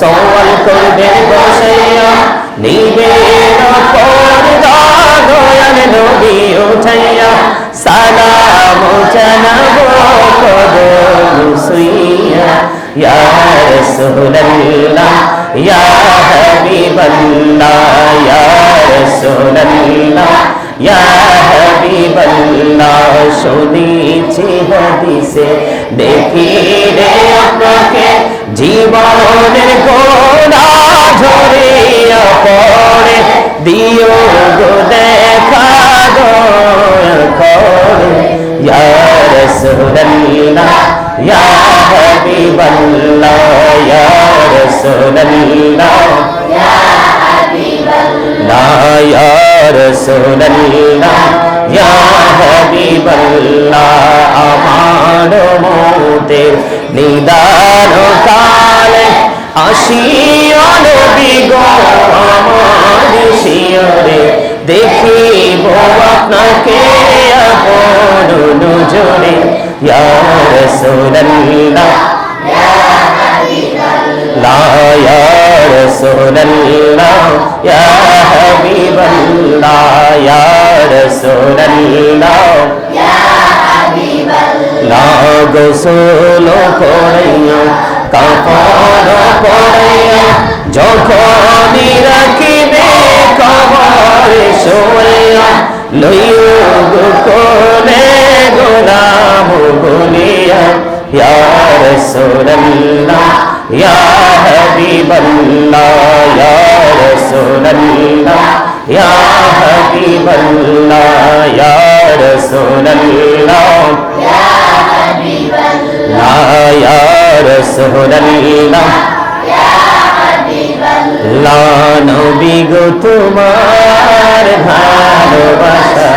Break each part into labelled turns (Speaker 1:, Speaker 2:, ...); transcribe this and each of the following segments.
Speaker 1: সওয়াল করবে বসিয়া নিবে পর্দা দয়াল নবী উঠাইয়া সালাম জানাব কদম সুইয়া ইয়া রাসূলুল্লাহ ইয়া হাবিবাল্লাহ ইয়া রাসূলুল্লাহ ইয়া হাবিবাল্লাহ শুনেছি হাদিসে দেখি রে আপনাকে জীবনের গোনা ঝরিয়া পড়ে দিও গো দেখা রাসূলুল্লাহ ইয়া হাবিবাল্লাহ ইয়া রাসূলুল্লাহ لا يا رسول الله يا حبيب الله আমার মতে নিদান কালে আসিয়া নবী গো আমার শিয়রে দেখিব আপনাকে আপন নজরে ইয়া রাসূলুল্লাহ। ইয়া হাবিবাল্লাহ ইয়া রাসূলুল্লাহ। ইয়া হাবিবাল্লাহ। ইয়া রাসূলুল্লাহ। ইয়া হাবিবাল্লাহ। গোসল করাইয়া সোয়া লইও গোলে গোলাম বলিয়া ইয়া রাসূলুল্লাহ, ইয়া হাবিবাল্লাহ, ইয়া রাসূলুল্লাহ ইয়া হাবিবাল্লাহ নবী গো তোমার ভালোবাসা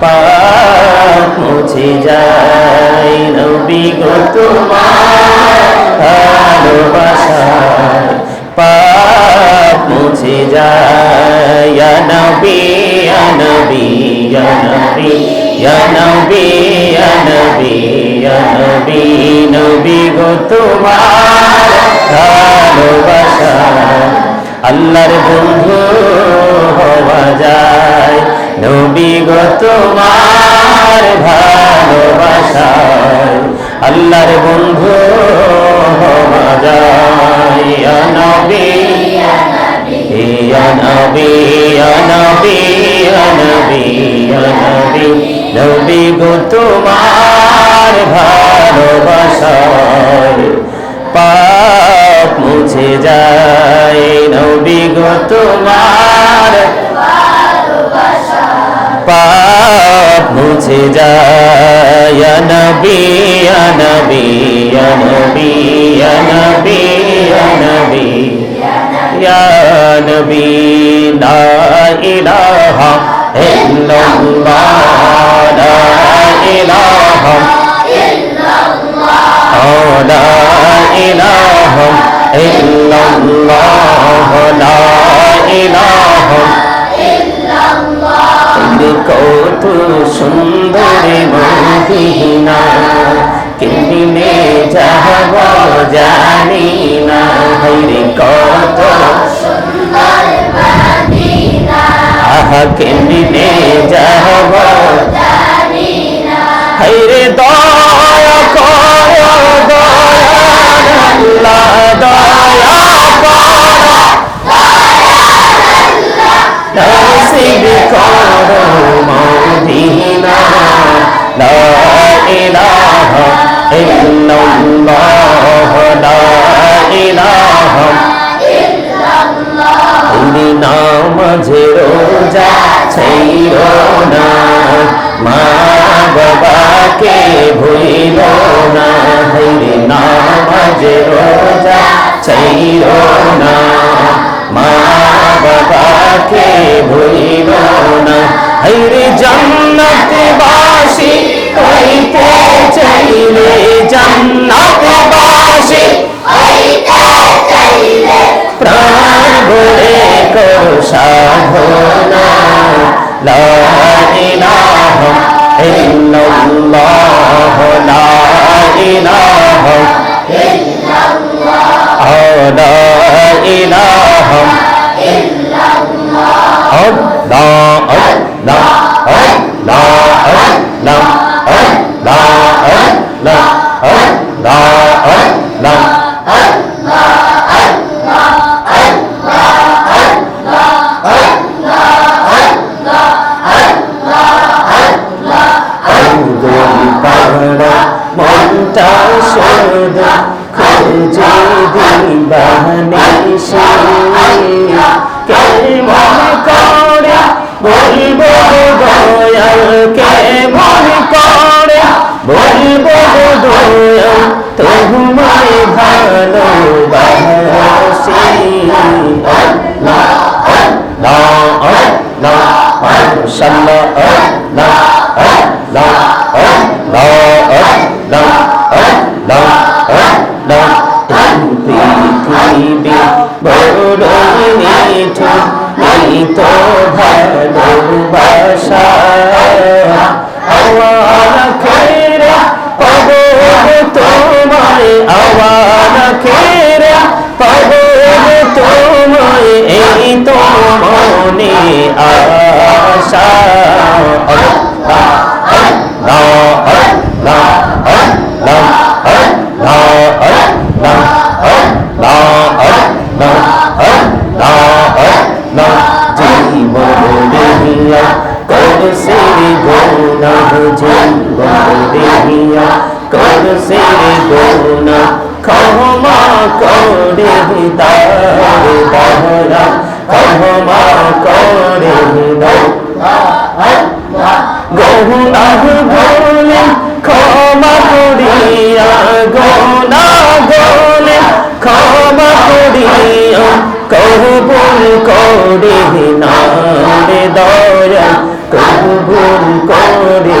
Speaker 1: পাপ মুছে যায়। নবী গো, তোমার ভালোবাসা পাপ মুছে যায়। নবী নবী নবী নবী নবী নবী নবী গো, তোমার ভালোবাসা। আল্লাহর বন্ধু হওয়া যায়। নবী গো, তোমার ভালোবাসায় আল্লাহর বন্ধু হওয়া যায়। নবী নবী নবী নবী নবী। নবী তোমার ভালোবাসায় পাপ মুছে যায়। নবী গো, তোমার পাপ মুছে যায় নবী নবী নবী নবী নবী নবী লা ইলাহা ইল্লাল্লাহ লা ইলাহা illallah, la ilaha তুমি কত সুন্দর মদিনা কেমনে যাব জানি না। হইরে কত আহা কেমনে যাব হইরে দয়া করো দয়া দয়া করো। নসিব আমি নামাজ রোজা ছাইর না। মা বাবাকে ভুলিল না। হইরে নামাজ রোজা ছাইর না। মা বাবাকে ভুলিল না। হইরে জান্নাতে বাসী لهم পাহব তোমায় এই তো মনে আশা Go now. ক্ষমা করে দাও দাহরা ক্ষমা করে দাও গহনাহ বলে ক্ষমা করিয়া গহনা বলে ক্ষমা করিয়া কবুল করে না রে দয়া কবুল করে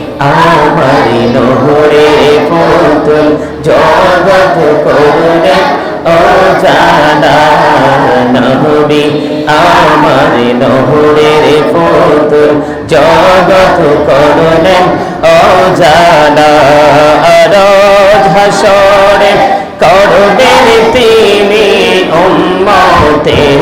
Speaker 1: আমার নহরে পুতুল, জগৎ করলে ও জানা নহরি আমার নহরের পুতুল, জগৎ করলেন ও জানা রোজ হাসরে করবেন তিনি উম্মতের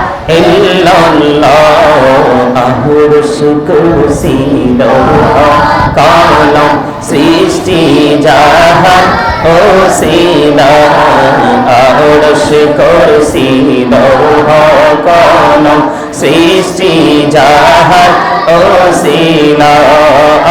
Speaker 1: কলম সৃষ্টি জাহান ও সিনা আহুরুস কুরসি লৌহ কলম সৃষ্টি জাহান ও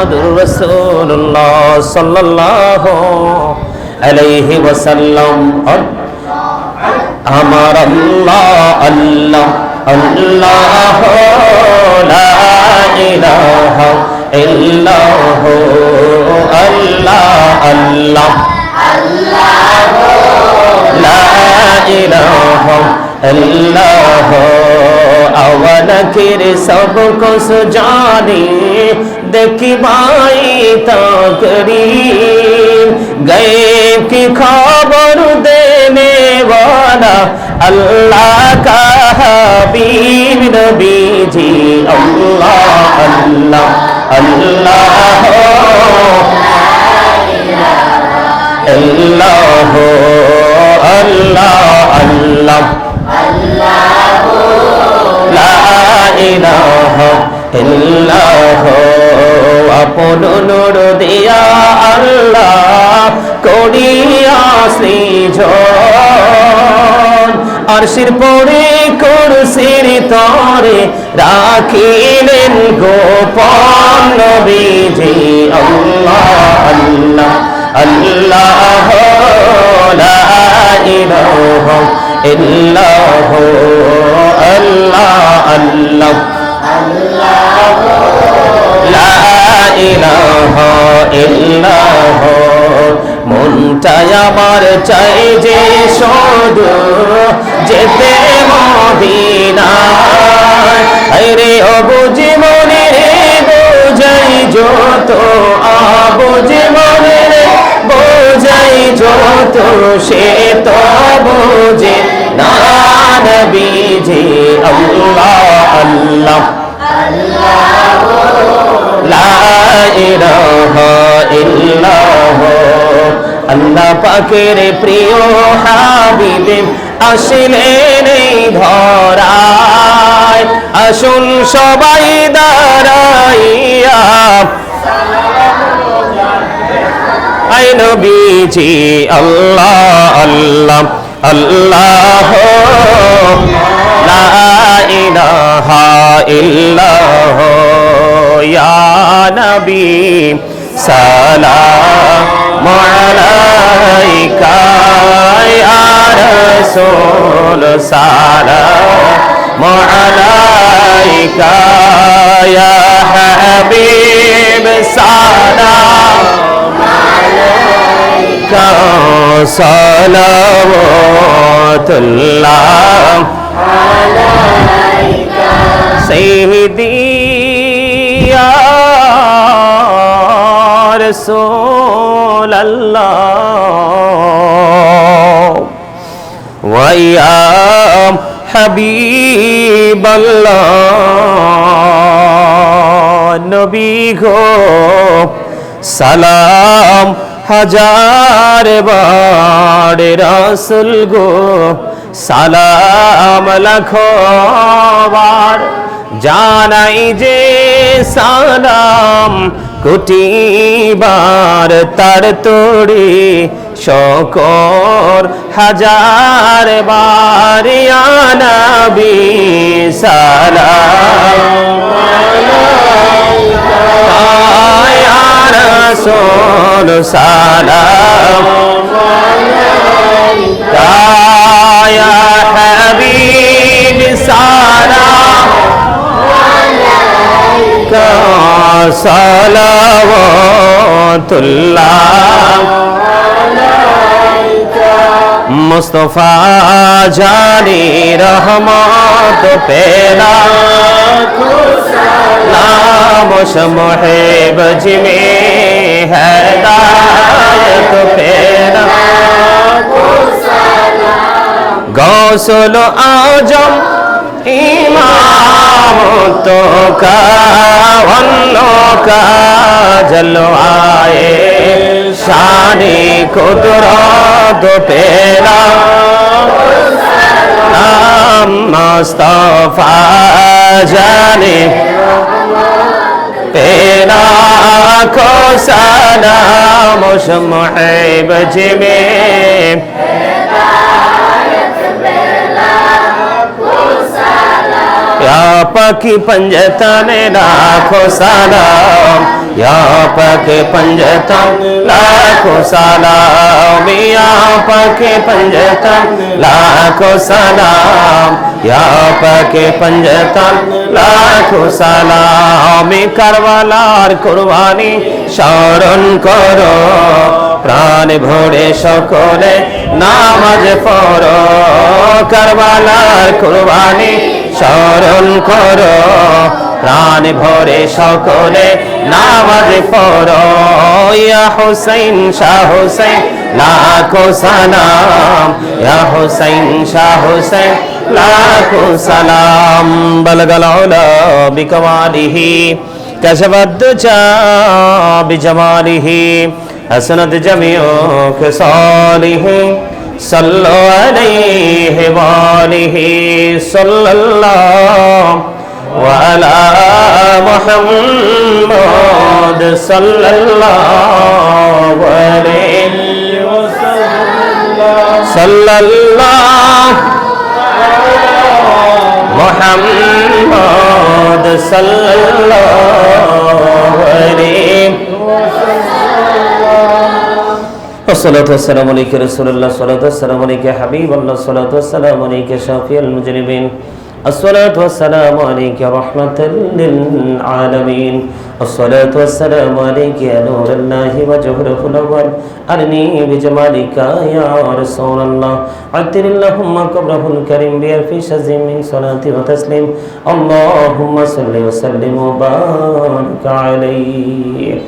Speaker 1: মোহাম্মদুর রসুল্লাহ সাল্লাহ আলাইহি ওয়াসাল্লাম। আমার আল্লাহ আল্লাহ আল্লাহ, লা ইলাহা ইল্লাহ, আল্লাহ আল্লাহ। আল্লাহ লা ইলাহা ইল্লাহ। अवन किर सब कुछ जाने দেখিবাই তাকরি গায়েব কি খবর দেনে ওয়ালা আল্লাহ কা হাবিব নবীজি। আল্লাহ আল্লাহ আল্লাহ আল্লাহ। আল্লাহ আল্লাহ আল্লাহ। লা ইলাহা আপন নূর দিয়া আল্লাহ করিয়া সৃজন। আরশির পরে কুরসির তরে রাখিলেন গোপন নবীজি। আল্লাহ আল্লাহ আল্লাহ, লা ইলাহা ইল্লাহ আল্লাহ আল্লাহ। মনটাই আমার চাই যে শুধু যেতে মদিনায়। আরে অবুঝি মনে রে বোঝাই যত আবুঝি মনে রে বোঝাই যত, সে তো বোঝে। না নবীজি আল্লাহ আল্লাহ। আল্লাহ পাকের প্রিয় হাবিবে আসলেন এই ধরায় আসুন সবাই দাঁড়াইয়া আই নবীজি আল্লাহ আল্লাহ আল্লাহ, লা ইলাহা ইল্লাহ, ইয়া নবী, সালাম আলাইকা, ইয়া রাসূল, সালাম আলাইকা, ইয়া হাবিব, সালাম। صلوات الله عليك سيدي يا رسول الله ويا حبيب الله نبي گو سلام হাজার বার রসুল গো, সালাম লাখো বার জানাই যে সালাম কোটি বার তার তোড়ে, শকর হাজার বার নবী সালাম। يا রসোল সালাম। কায়া হবীব সালাম। কাসলাওয়াতুল্লাহ মুস্তফা জারি রহমত পেরা নাম সমহেব জিমে হেদায়ত পেরা গৌসল আজম ইমাম তো কা অন্য কা জলওয়ায়ে শানি কুদরত পেরা নাম জানি। তেরা কো জিমে पाकि पंजतन लाखो सलाम या पाके पंजतन लाखो सलाम या पाके पंजतन लाखो सलाम या पाके पंजतन लाखो सलाम। करवाला कुर्बानी शरण करो। প্রাণ ভরে সকলে নামাজ পড়ো কারবালার কোরবানি স্মরণ করো প্রাণ ভরে সকলে নামাজ পড়ো ইয়া হুসাইন শাহ হুসাইন লাখো সালাম ইয়া হুসাইন শাহ হুসাইন লাখো সালাম বলগল উলা বিকমালিহি كشف الدجى بجماله حسنت جميع خصاله صلوا عليه وآله صلى الله وعلى محمد صلى الله عليه صلى الله محمد صلى الله عليه والصلاة والسلام عليك رسول الله الصلاة والسلام عليك حبيب الله الصلاة والسلام عليك شافي المجرمين الصلاة والسلام عليك رحمة للعالمين الصلاة والسلام عليك يا نور الله وجهره الأول أرني بجمالك يا رسول الله عطر اللهم قبره الكريم بألف شزم من صلاة وتسليم اللهم صل وسلم وبارك عليه